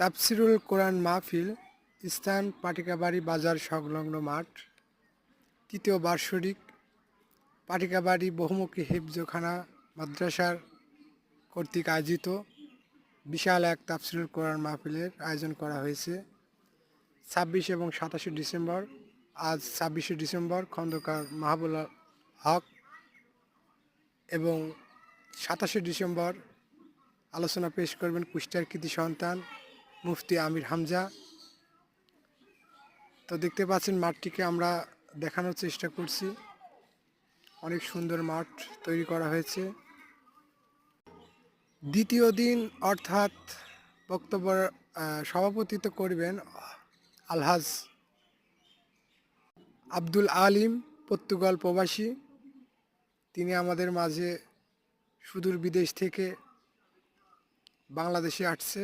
তাফসিরুল কোরআন মাহফিল স্থান পাটিকাবাড়ি বাজার সংলগ্ন মাঠ, তৃতীয় বার্ষরিক পাটিকাবাড়ি বহুমুখী হেফজোখানা মাদ্রাসার কর্তৃক আয়োজিত বিশাল এক তাফসিরুল কোরআন মাহফিলের আয়োজন করা হয়েছে। ছাব্বিশ এবং সাতাশে ডিসেম্বর, আজ ছাব্বিশে ডিসেম্বর খন্দকার মাহবুল হক এবং সাতাশে ডিসেম্বর আলোচনা পেশ করবেন কুষ্টিয়ার কৃতি সন্তান মুফতি আমির হামজা। তো দেখতে পাচ্ছেন মাঠটিকে আমরা দেখানোর চেষ্টা করছি। অনেক সুন্দর মাঠ তৈরি করা হয়েছে। দ্বিতীয় দিন অর্থাৎ বক্তব্য সভাপতিত্ব করবেন আলহাজ আব্দুল আলিম পর্তুগাল প্রবাসী। তিনি আমাদের মাঝে সুদূর বিদেশ থেকে বাংলাদেশে আসছে।